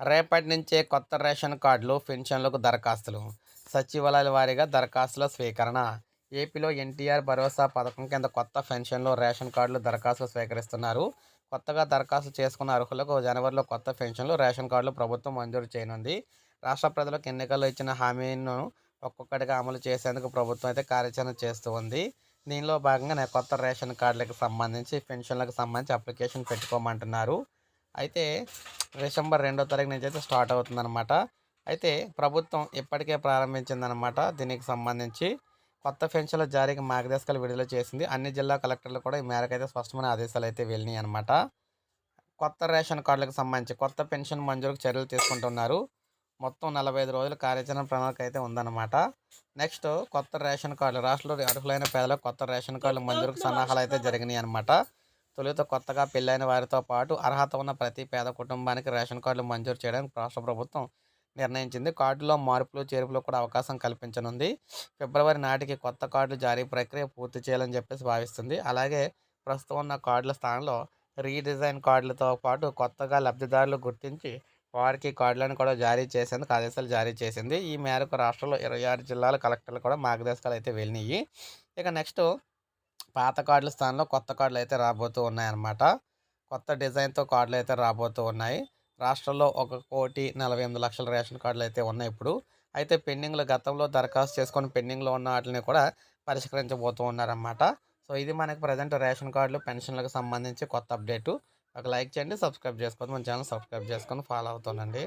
రేపటి నుంచే కొత్త రేషన్ కార్డులు పెన్షన్లకు దరఖాస్తులు. సచివాలయాల వారీగా దరఖాస్తుల స్వీకరణ. ఏపీలో ఎన్టీఆర్ భరోసా పథకం కింద కొత్త పెన్షన్లు రేషన్ కార్డులు దరఖాస్తులు స్వీకరిస్తున్నారు. కొత్తగా దరఖాస్తు చేసుకున్న అర్హులకు జనవరిలో కొత్త పెన్షన్లు రేషన్ కార్డులు ప్రభుత్వం మంజూరు చేయనుంది. రాష్ట్ర ప్రజలకు ఎన్నికల్లో ఇచ్చిన హామీలను ఒక్కొక్కటిగా అమలు చేసేందుకు ప్రభుత్వం అయితే కార్యాచరణ చేస్తూ ఉంది. దీనిలో భాగంగా కొత్త రేషన్ కార్డులకు సంబంధించి పెన్షన్లకు సంబంధించి అప్లికేషన్ పెట్టుకోమంటున్నారు. అయితే డిసెంబర్ రెండో తారీఖు నుంచి అయితే స్టార్ట్ అవుతుందన్నమాట. అయితే ప్రభుత్వం ఇప్పటికే ప్రారంభించిందనమాట దీనికి సంబంధించి కొత్త పెన్షన్ల జారీకి మార్గదర్శకాలు విడుదల చేసింది. అన్ని జిల్లా కలెక్టర్లు కూడా ఈ మేరకు అయితే స్పష్టమైన ఆదేశాలు అయితే వెళ్ళినాయి అనమాట కొత్త రేషన్ కార్డులకు సంబంధించి కొత్త పెన్షన్ మంజూరుకు చర్యలు తీసుకుంటున్నారు. మొత్తం నలభై ఐదు రోజుల కార్యాచరణ ప్రణాళిక అయితే ఉందన్నమాట. నెక్స్ట్ కొత్త రేషన్ కార్డులు రాష్ట్రంలో అర్హులైన పేదలకు కొత్త రేషన్ కార్డులు మంజూరుకు సన్నాహాలు అయితే జరిగినాయి అనమాట తొలుత కొత్తగా పెళ్ళైన వారితో పాటు అర్హత ఉన్న ప్రతి పేద కుటుంబానికి రేషన్ కార్డులు మంజూరు చేయడానికి రాష్ట్ర ప్రభుత్వం నిర్ణయించింది. కార్డులో మార్పులు చేర్పులు కూడా అవకాశం కల్పించనుంది. ఫిబ్రవరి నాటికి కొత్త కార్డులు జారీ ప్రక్రియ పూర్తి చేయాలని చెప్పేసి భావిస్తుంది. అలాగే ప్రస్తుతం ఉన్న కార్డుల స్థానంలో రీడిజైన్ కార్డులతో పాటు కొత్తగా లబ్ధిదారులు గుర్తించి వారికి కార్డులను కూడా జారీ చేసేందుకు ఆదేశాలు జారీ చేసింది. ఈ మేరకు రాష్ట్రంలో ఇరవై ఆరు జిల్లాల కలెక్టర్లు కూడా మార్గదర్శకాలు అయితే వెళ్ళినాయి. ఇక నెక్స్ట్ పాత కార్డుల స్థానంలో కొత్త కార్డులు అయితే రాబోతూ ఉన్నాయన్నమాట. కొత్త డిజైన్తో కార్డులు అయితే రాబోతూ ఉన్నాయి. రాష్ట్రంలో ఒక కోటి నలభై ఎనిమిది లక్షల రేషన్ కార్డులు అయితే ఉన్నాయి ఇప్పుడు. అయితే పెండింగ్లో గతంలో దరఖాస్తు చేసుకొని పెండింగ్లో ఉన్న వాటిని కూడా పరిష్కరించబోతూ ఉన్నారన్నమాట. సో ఇది మనకి ప్రజెంట్ రేషన్ కార్డులు పెన్షన్లకు సంబంధించి కొత్త అప్డేటు. ఒక లైక్ చేయండి సబ్స్క్రైబ్ చేసుకోండి మన ఛానల్ సబ్స్క్రైబ్ చేసుకొని ఫాలో అవుతుండండి.